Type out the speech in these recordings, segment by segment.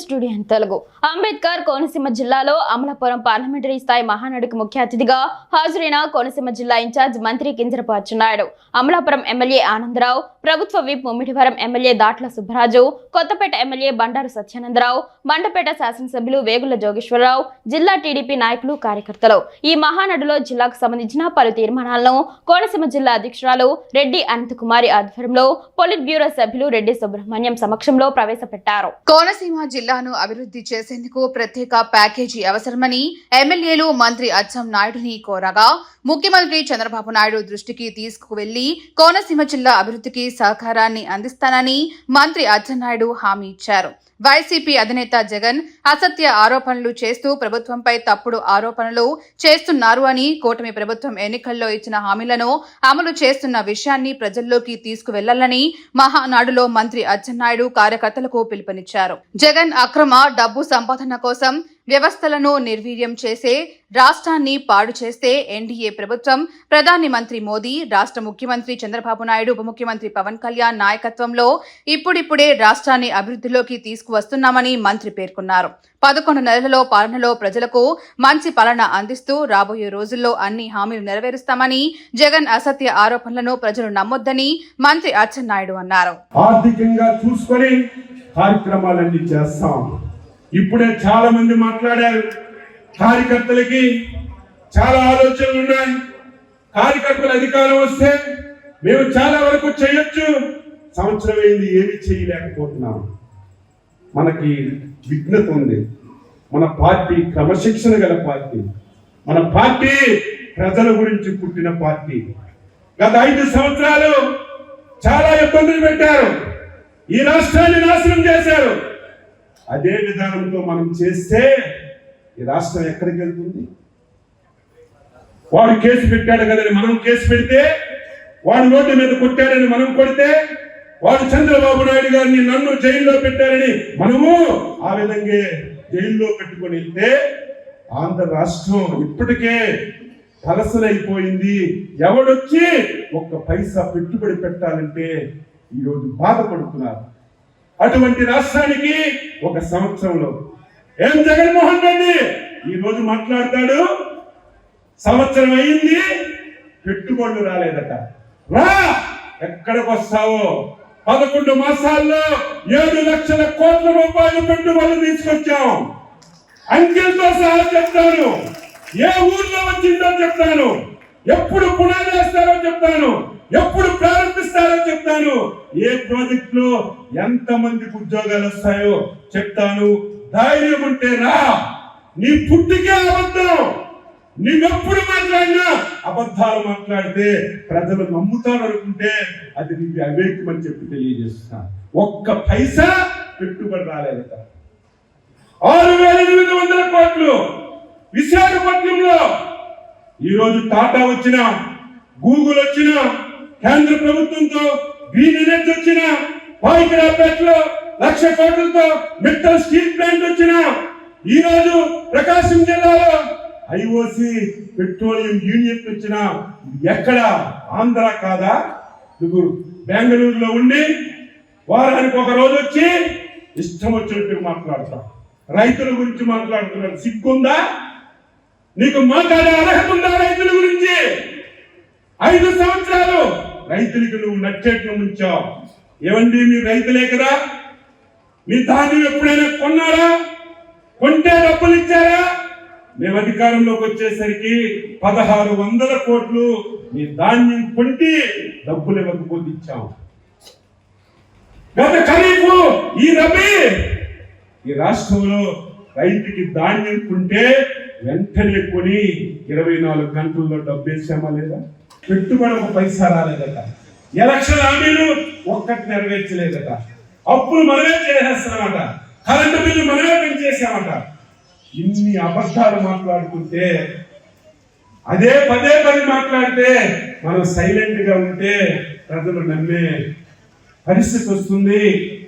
News studio Telugu. Ambedkar Konaseema జిల్లాలో Amalapuram parliamentary స్థాయి మహానాడుకు ముఖ్య అతిథిగా హాజరైన కోనసీమ జిల్లా ఇన్ఛార్జ్ మంత్రి కింజరపు నాయుడు. అమలాపురం ఎమ్మెల్యే ఆనందరావు ప్రభుత్వ whip Mummidivaram MLA Datla Subbaraju Kothapeta MLA Bandaru Satyanandarao Mandapeta శాసనసభ్యులు వేగుల జోగేశ్వరరావు జిల్లా టీడీపీ నాయకులు కార్యకర్తలు. ఈ మహానాడులో జిల్లాకు సంబంధించిన పలు తీర్మానాలను కోనసీమ జిల్లా అధ్యక్షురాలు రెడ్డి అనంతకుమారి ఆధ్వర్యంలో పొలిట్ బ్యూరో సభ్యులు రెడ్డి సుబ్రహ్మణ్యం సమక్షంలో ప్రవేశపెట్టారు. కోనసీమ జిల్లా జిల్లాను అభివృద్ధి చేసేందుకు ప్రత్యేక ప్యాకేజీ అవసరమని ఎమ్మెల్యేలు మంత్రి అచ్చం నాయుడుని కోరగా ముఖ్యమంత్రి చంద్రబాబు నాయుడు దృష్టికి తీసుకువెళ్ళి కోనసీమ జిల్లా అభివృద్ధికి సహకారాన్ని అందిస్తానని మంత్రి అచ్చెన్నాయుడు హామీ ఇచ్చారు. వైసీపీ అధినేత జగన్ అసత్య ఆరోపణలు చేస్తూ ప్రభుత్వంపై తప్పుడు ఆరోపణలు చేస్తున్నారు అని కూటమి ప్రభుత్వం ఎన్నికల్లో ఇచ్చిన హామీలను అమలు చేస్తున్న విషయాన్ని ప్రజల్లోకి తీసుకువెళ్ళాలని మహానాడులో మంత్రి అచ్చెన్నాయుడు కార్యకర్తలకు పిలుపునిచ్చారు. జగన్ అక్రమ డబ్బు సంపాదన కోసం వ్యవస్థలను నిర్వీర్యం చేసే రాష్ట్రాన్ని పాడు చేస్తే ఎన్డీఏ ప్రభుత్వం ప్రధాని మంత్రి మోదీ రాష్ట్ర ముఖ్యమంత్రి చంద్రబాబు నాయుడు ఉప ముఖ్యమంత్రి పవన్ కళ్యాణ్ నాయకత్వంలో ఇప్పుడిప్పుడే రాష్ట్రాన్ని అభివృద్ధిలోకి తీసుకువస్తున్నామని మంత్రి పేర్కొన్నారు. పదకొండు నెలలలో పాలనలో ప్రజలకు మంచి పాలన అందిస్తూ రాబోయే రోజుల్లో అన్ని హామీలు నెరవేరుస్తామని జగన్ అసత్య ఆరోపణలను ప్రజలు నమ్మొద్దని మంత్రి అచ్చెన్నాయుడు అన్నారు. ఆర్థికంగా చూసుకొని కార్యక్రమాలన్నీ చేస్తాం. ఇప్పుడే చాలా మంది మాట్లాడారు. కార్యకర్తలకి చాలా ఆలోచనలు ఉన్నాయి. కార్యకర్తల అధికారం వస్తే మేము చాలా వరకు చేయొచ్చు. సంవత్సరం అయింది ఏమి చేయలేకపోతున్నాం. మనకి విఘ్నత ఉంది. మన పార్టీ క్రమశిక్షణ గల పార్టీ. మన పార్టీ ప్రజల గురించి పుట్టిన పార్టీ. గత ఐదు సంవత్సరాలు చాలా ఇబ్బందులు పెట్టారు. ఈ రాష్ట్రాన్ని నాశనం చేశారు. అదే విధానంతో మనం చేస్తే ఈ రాష్ట్రం ఎక్కడికి వెళ్తుంది? వాడు కేసు పెట్టాడు కదని మనం కేసు పెడితే వాడు రోడ్డు మీద కొట్టాడని మనం కొడితే వాడు చంద్రబాబు నాయుడు గారిని నన్ను జైల్లో పెట్టారని మనము ఆ విధంగా జైల్లో పెట్టుకొని వెళ్తే ఆంధ్ర రాష్ట్రం ఇప్పటికే తలసలైపోయింది. ఎవడొచ్చి ఒక్క పైసా పెట్టుబడి పెట్టాలంటే ఈరోజు బాధపడుతున్నారు. అటువంటి రాష్ట్రానికి ఒక సంవత్సరంలో ఏం జగన్మోహన్ రెడ్డి ఈ రోజు మాట్లాడతాడు? సంవత్సరం అయింది పెట్టుబడులు రాలేదట. రా ఎక్కడికి వస్తావో పదకొండు మాసాల్లో ఏడు లక్షల కోట్ల రూపాయలు పెట్టుబడులు తీసుకొచ్చాం. అంకెలతో సహా చెప్తాను. ఏ ఊర్లో వచ్చిందో చెప్తాను. ఎప్పుడు పునాది వేస్తారో చెప్తాను. ఎప్పుడు ప్రారంభిస్తారో చెప్తాను. ఏ ప్రాజెక్ట్లో ఎంత మందికి ఉద్యోగాలు వస్తాయో చెప్తాను. ధైర్యం ఉంటే రా. నీ పుట్టికే అబద్ధం. నీవెప్పుడు మాట్లాడినా అబద్ధాలు మాట్లాడితే ప్రజలు నమ్ముతారు అనుకుంటే అది నీకు అవేక్యం అని చెప్పి తెలియజేస్తున్నా ఒక్క పైసా పెట్టుబడి రాలేదట ఆరు వేల ఎనిమిది వందల కోట్లు విశాఖపట్నంలో. ఈరోజు టాటా వచ్చిన. గూగుల్ వచ్చిన. కేంద్ర ప్రభుత్వంతో గ్రీన్ వచ్చిన పాయికరాపేటలో లక్ష కోట్లతో మిట్టల్ స్టీల్ ప్లాంట్ వచ్చిన ఈ రోజు ప్రకాశం జిల్లాలో ఐఓసి పెట్రోలియం యూనియన్ వచ్చిన ఎక్కడ? ఆంధ్ర కాదా? నువ్వు బెంగళూరులో ఉండి వారానికి ఒక రోజు వచ్చి ఇష్టం వచ్చినట్టు మాట్లాడతావు రైతుల గురించి మాట్లాడుతున్నాడు సిగ్గుందా? నీకు మాట్లాడే అర్హత ఉందా రైతుల గురించి? ఐదు సంవత్సరాలు రైతులకు నువ్వు నచ్చేట్లు ఉంచావు. ఏమండి మీరు రైతులే కదా? మీ ధాన్యం ఎప్పుడైనా కొన్నారా? కొంటే డబ్బులు ఇచ్చారా? మేము అధికారంలోకి వచ్చేసరికి పదహారు వందల కోట్లు మీ ధాన్యం కొంటి డబ్బులు ఇవ్వకపోతే ఇచ్చాం. గత ఖరీఫ్ ఈ రబీ ఈ రాష్ట్రంలో రైతుకి ధాన్యం కొంటే వెంటనే కొని ఇరవై నాలుగు గంటల్లో డబ్బు వేసామా లేదా? పెట్టుబడి ఒక పైసా రాలేదట. ఎలక్షన్ హామీలు ఒక్కటి నెరవేర్చలేదట. అప్పులు మనమే చేసేస్తామట కరెంటు బిల్లు మనమే పెంచేసామట ఇన్ని అబద్ధాలు మాట్లాడుకుంటే అదే పదే పది మాట్లాడితే మనం సైలెంట్గా ఉంటే ప్రజలు నమ్మే పరిస్థితి వస్తుంది.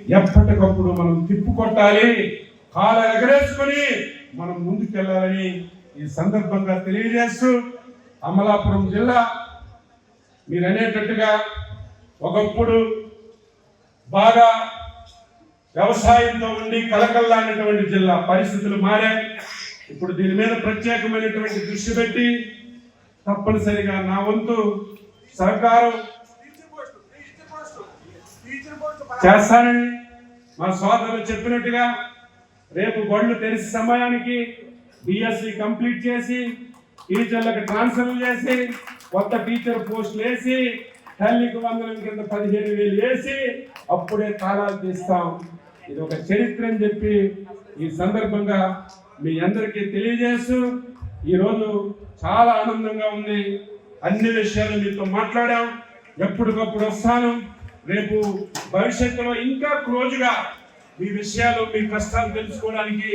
ఎప్పటికప్పుడు మనం తిప్పుకొట్టాలి కాల ఎగరేసుకొని మనం ముందుకెళ్ళాలని ఈ సందర్భంగా తెలియజేస్తూ అమలాపురం జిల్లా మీరు అనేటట్టుగా ఒకప్పుడు బాగా వ్యవసాయంతో ఉండి కలకల్లాడినటువంటి జిల్లా పరిస్థితులు మారాయి. ఇప్పుడు దీని మీద ప్రత్యేకమైనటువంటి దృష్టి పెట్టి తప్పనిసరిగా నా వంతు సహకారం చేస్తానని మా సోదరులు చెప్పినట్టుగా రేపు బళ్ళు తెరిసే సమయానికి బిఎస్సి కంప్లీట్ చేసి టీచర్లకు ట్రాన్స్ఫర్ చేసి కొత్త టీచర్ పోస్టులు వేసి తల్లికి వందనం కింద పదిహేను వేలు వేసి అప్పుడే తాళాలు తీస్తాం. ఇది ఒక చరిత్ర అని చెప్పి ఈ సందర్భంగా మీ అందరికీ తెలియజేస్తూ ఈరోజు చాలా ఆనందంగా ఉంది. అన్ని విషయాలు మీతో మాట్లాడాం. ఎప్పటికప్పుడు వస్తాను. రేపు భవిష్యత్తులో ఇంకా క్లోజ్గా మీ విషయాలు మీ కష్టాలు తెలుసుకోవడానికి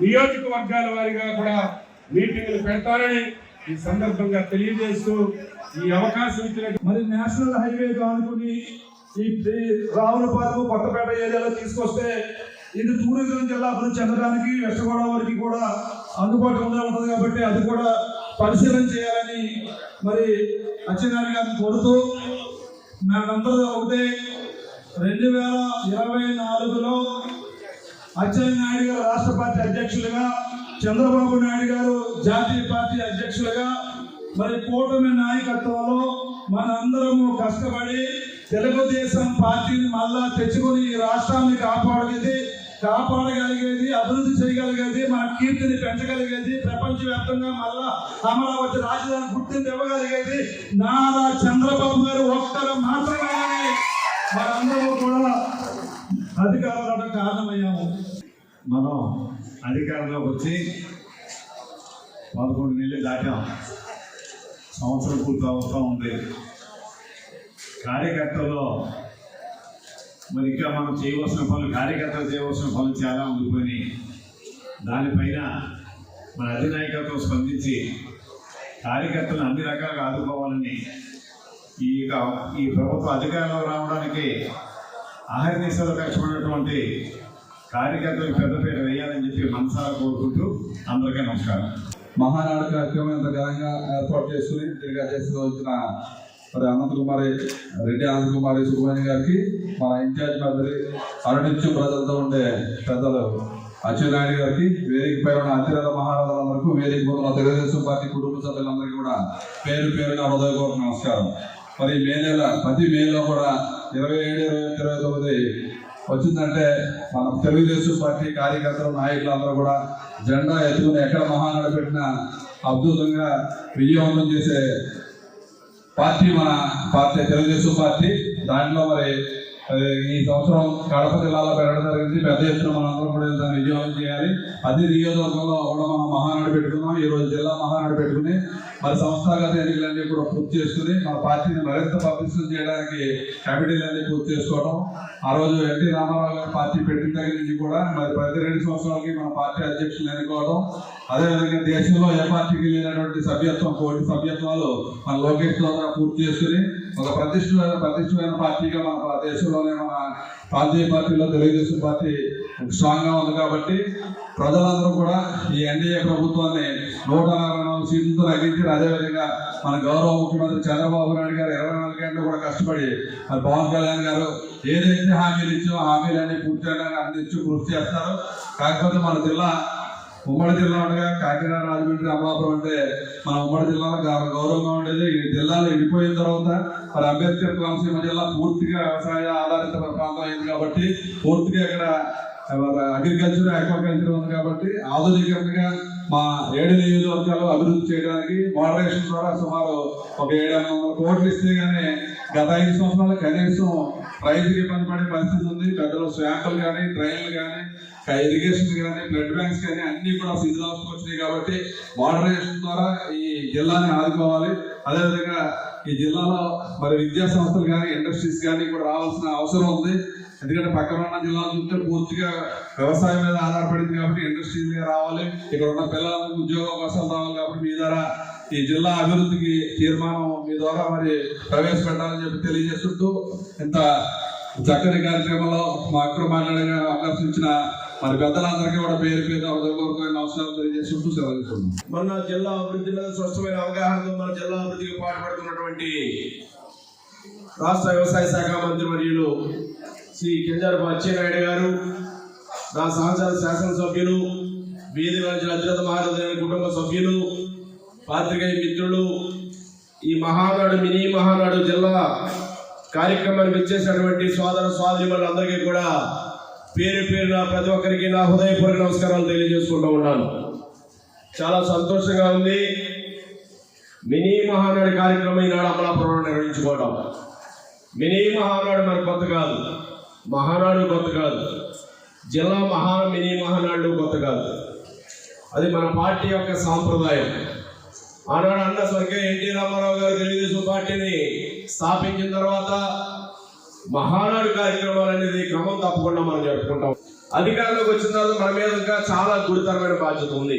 నియోజకవర్గాల వారిగా కూడా మీటింగ్లు పెడతారని ఈ సందర్భంగా తెలియజేస్తూ ఈ అవకాశం ఇచ్చిన మరి నేషనల్ హైవే కానుకుని ఈ రావులపాలెం కొత్తపేట ఏరియాలో తీసుకొస్తే ఇది టూరిజం జిల్లా అభివృద్ధి చెందడానికి వెస్ట్ గోదావరికి కూడా అందుబాటులో ఉంటుంది కాబట్టి అది కూడా పరిశీలన చేయాలని మరి అచ్చెన్నాయుడు గారిని కోరుతూ నాకంతా ఒకటే. రెండు వేల ఇరవై నాలుగులో అచ్చెన్నాయుడు గారు రాష్ట్ర పార్టీ అధ్యక్షులుగా చంద్రబాబు నాయుడు గారు జాతీయ పార్టీ అధ్యక్షులుగా మరి కూటమి నాయకత్వంలో మనందరము కష్టపడి తెలుగుదేశం పార్టీని మళ్ళా తెచ్చుకొని ఈ రాష్ట్రాన్ని కాపాడేది కాపాడగలిగేది అభివృద్ధి చేయగలిగేది మన కీర్తిని పెంచగలిగేది ప్రపంచవ్యాప్తంగా మళ్ళా అమరావతి రాజధాని గుర్తింపు ఇవ్వగలిగేది నారా చంద్రబాబు గారు ఒక్కరు మాత్రమే. మనందరూ కూడా అధికారులు కారణమయ్యాము. మనం అధికారంలోకి వచ్చి పదకొండు నెలలు దాటాం. సంవత్సరం పూర్తి అవసరం ఉంది. కార్యకర్తలో మరి ఇంకా మనం చేయవలసిన పనులు కార్యకర్తలు చేయవలసిన పనులు చాలా ఉండిపోయి దానిపైన మన అధినాయకత్వం స్పందించి కార్యకర్తలను అన్ని రకాలుగా ఆదుకోవాలని ఈ ఈ ప్రభుత్వ అధికారంలో రావడానికి ఆహర్నిశలు కష్టపడినటువంటి కార్యకర్తలకు పెద్దపీట వేయాలని చెప్పి మనసారా కోరుకుంటూ అందరికీ నమస్కారం. మహానాడు కార్యక్రమం ఎంత ఘనంగా ఏర్పాటు చేసుకుని తిరిగా చేస్తూ వచ్చిన మరి అనంత కుమారి రెడ్డి అనంత కుమారి సుబ్రహ్మణ్యం గారికి మన ఇన్ఛార్జ్ మంత్రి అరుణిత్యం ప్రజలతో ఉండే పెద్దలు అచ్చెన్నాయుడు గారికి వేదిక పైన ఉన్న అతిరథ మహారాజులందరికీ వేదిక పోతున్న తెలుగుదేశం పార్టీ కుటుంబ సభ్యులందరికీ కూడా పేరు పేరున హృదయపూర్వక నమస్కారం. మరి మే నెల ప్రతి మేలో కూడా ఇరవై ఏడు ఇరవై ఎనిమిది ఇరవై తొమ్మిది వచ్చిందంటే మన తెలుగుదేశం పార్టీ కార్యకర్తలు నాయకులందరూ కూడా జెండా ఎత్తుకుని ఎక్కడ మహానాడు పెట్టినా అద్భుతంగా విజయవంతం చేసే పార్టీ మన పార్టీ తెలుగుదేశం పార్టీ. దాంట్లో మరి ఈ సంవత్సరం కడప జిల్లాలో పెట్టడం జరిగింది. పెద్ద ఎత్తున మనందరం కూడా దాన్ని విజయవంతం చేయాలి. అది నియోజకవర్గంలో కూడా మనం మహానాడు పెట్టుకున్నాం. ఈ రోజు జిల్లా మహానాడు పెట్టుకుని మరి సంస్థాగత ఎన్నికలన్నీ కూడా పూర్తి చేసుకుని మన పార్టీని మరింత పబ్లిసిటీ చేయడానికి కమిటీలన్నీ పూర్తి చేసుకోవడం ఆ రోజు ఎన్టీ రామారావు గారు పార్టీ పెట్టిన దగ్గర నుంచి కూడా మరి ప్రతి రెండు సంవత్సరాలకి మన పార్టీ అధ్యక్షులు ఎన్నుకోవడం అదేవిధంగా దేశంలో ఏ పార్టీకి లేనటువంటి సభ్యత్వం కోటి సభ్యత్వాలు మన లోకేష్ ద్వారా పూర్తి చేసుకుని ఒక ప్రతిష్ఠమైన ప్రతిష్టమైన పార్టీగా మన దేశంలోనే మన ప్రాంతీయ పార్టీలో తెలుగుదేశం పార్టీ స్ట్రాంగ్గా ఉంది కాబట్టి ప్రజలందరూ కూడా ఈ ఎన్డీఏ ప్రభుత్వాన్ని నూట నలభై నాలుగు సీట్లతో తగ్గించి అదేవిధంగా మన గౌరవ ముఖ్యమంత్రి చంద్రబాబు నాయుడు గారు ఇరవై నాలుగు గంటలు కూడా కష్టపడి మరి పవన్ కళ్యాణ్ గారు ఏదైతే హామీలు ఇచ్చో హామీలన్నీ పూర్తి చేయడానికి అందించి కృషి చేస్తారు. కాకపోతే మన జిల్లా ఉమ్మడి జిల్లా ఉండగా కాకినాడ రాజమండ్రి అమలాపురం అంటే మన ఉమ్మడి జిల్లాలో గౌరవంగా ఉండేది. ఈ జిల్లాలో విడిపోయిన తర్వాత మరి అంబేద్కర్ కోనసీమ జిల్లా పూర్తిగా వ్యవసాయ ఆధారిత ప్రాంతం అయింది కాబట్టి పూర్తిగా ఇక్కడ అగ్రికల్చర్ ఆక్వాకల్చర్ ఉంది కాబట్టి ఆధునికంగా మా ఏడు నియోజకవర్గాలు అభివృద్ధి చేయడానికి మోడరేషన్ ద్వారా సుమారు ఒక ఏడు వందల కోట్లు ఇస్తే కానీ గత ఐదు సంవత్సరాలు కనీసం రైతుకి ఇబ్బంది పడే పరిస్థితి ఉంది. పెద్దలు స్వాంపులు కానీ ట్రైన్లు కానీ ఇరిగేషన్ కానీ బ్లడ్ బ్యాంక్స్ కానీ అన్ని కూడా శిథిలావస్థకు వచ్చినాయి కాబట్టి మోడరేషన్ ద్వారా ఈ జిల్లాని ఆదుకోవాలి. అదేవిధంగా ఈ జిల్లాలో మరి విద్యా సంస్థలు కానీ ఇండస్ట్రీస్ కానీ కూడా రావాల్సిన అవసరం ఉంది. ఎందుకంటే పక్కన ఉన్న జిల్లాలు చూస్తే పూర్తిగా వ్యవసాయం మీద ఆధారపడింది కాబట్టి ఇండస్ట్రీస్ రావాలి. ఇక్కడ ఉన్న పిల్లలకు ఉద్యోగ అవకాశాలు రావాలి కాబట్టి మీ ద్వారా ఈ జిల్లా అభివృద్ధికి తీర్మానం మీ ద్వారా మరి ప్రవేశపెట్టాలని చెప్పి తెలియజేస్తుంటూ ఇంత చక్కని కార్యక్రమంలో మా అక్కడ మాట్లాడే అవకాశం ఇచ్చిన మరి పెద్దలందరికీ కూడా పేరు పేరు హృదయపూర్వకమైన అవసరాలు తెలియజేస్తుంటూ సెలవు మన జిల్లా అభివృద్ధి మీద స్పష్టమైన అవగాహనతో మన జిల్లా అభివృద్ధికి పాటుపడుతున్నటువంటి రాష్ట్ర వ్యవసాయ శాఖ మంత్రి వర్యులు శ్రీ కింజారపు అచ్చెన్నాయుడు గారు నా సహచర శాసనసభ్యులు వీధి నుంచి అధ్యత మహారాజు కుటుంబ సభ్యులు పాత్రికేయ మిత్రులు ఈ మహానాడు మినీ మహానాడు జిల్లా కార్యక్రమానికి వచ్చేసినటువంటి సోదర సోదరి వాళ్ళందరికీ కూడా పేరు పేరు నా ప్రతి ఒక్కరికి నా హృదయపూర్వక నమస్కారాలు తెలియజేసుకుంటూ ఉన్నాను. చాలా సంతోషంగా ఉంది. మినీ మహానాడు కార్యక్రమం ఈనాడు అమలాపురంలో నిర్వహించుకోవడం. మినీ మహానాడు మరి కొత్త కాదు. మహానాడు కొత్త కాదు. జిల్లా మహా మినీ మహానాడు కొత్త కాదు. అది మన పార్టీ యొక్క సాంప్రదాయం. ఆనాడు అన్న స్వర్గీయ ఎన్టీ రామారావు గారు తెలుగుదేశం పార్టీని స్థాపించిన తర్వాత మహానాడు కార్యక్రమాలు అనేది క్రమం తప్పకుండా మనం జరుపుకుంటాం. అధికారంలోకి వచ్చిన తర్వాత మన మీద ఇంకా చాలా గురుతరమైన బాధ్యత ఉంది.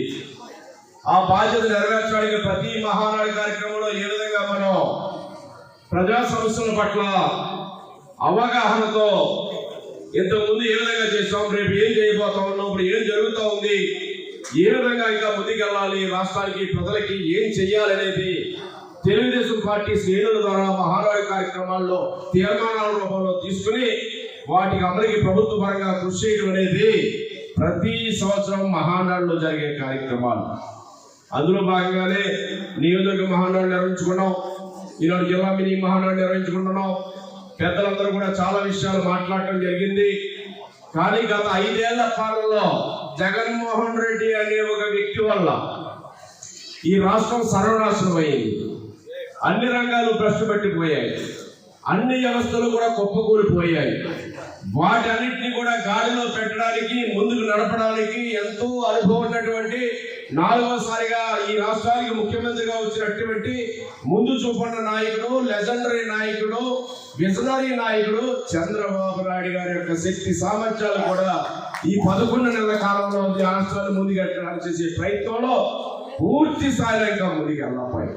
ఆ బాధ్యత నెరవేర్చడానికి ప్రతి మహానాడు కార్యక్రమంలో ఏ విధంగా మనం ప్రజా సమస్యల పట్ల అవగాహనతో ఇంతకుముందు ఏ విధంగా చేస్తాం రేపు ఏం చేయబోతా ఉన్నాం ఇప్పుడు ఏం జరుగుతూ ఉంది ఏ విధంగా ఇంకా ముందుకెళ్ళాలి రాష్ట్రానికి ప్రజలకి ఏం చెయ్యాలనేది తెలుగుదేశం పార్టీ శ్రేణుల ద్వారా మహానాడు కార్యక్రమాల్లో తీర్మానాల రూపంలో తీసుకుని వాటికి అందరికీ ప్రభుత్వ పరంగా కృషి చేయడం అనేది ప్రతి సంవత్సరం మహానాడులో జరిగే కార్యక్రమాలు. అందులో భాగంగానే నియోజక మహానాడు నిర్వహించుకున్నాం. ఈనాడు జిల్లా మినీ మహానాడు నిర్వహించుకుంటున్నాం. పెద్దలందరూ కూడా చాలా విషయాలు మాట్లాడటం జరిగింది. కానీ గత ఐదేళ్ళ పాలనలో జగన్మోహన్ రెడ్డి అనే ఒక వ్యక్తి వల్ల ఈ రాష్ట్రం సర్వనాశనం అయింది అన్ని రంగాలు భ్రష్టు పట్టిపోయాయి అన్ని వ్యవస్థలు కూడా కుప్పకూలిపోయాయి. వాటన్నిటిని కూడా గాడిలో పెట్టడానికి ముందుకు నడపడానికి ఎంతో అనుభవం ఉన్నటువంటి నాలుగోసారిగా ఈ రాష్ట్రానికి ముఖ్యమంత్రిగా వచ్చినటువంటి ముందు చూపన్న నాయకుడు లెజెండరీ నాయకుడు విజనరీ నాయకుడు చంద్రబాబు నాయుడు గారి యొక్క శక్తి సామర్థ్యాలు కూడా ఈ పదకొండు నెలల కాలంలో ఈ రాష్ట్రాన్ని ముందుకు చేసే ప్రయత్నంలో పూర్తి స్థాయిలో ఇంకా ముందుకు వెళ్ళకపోయాయి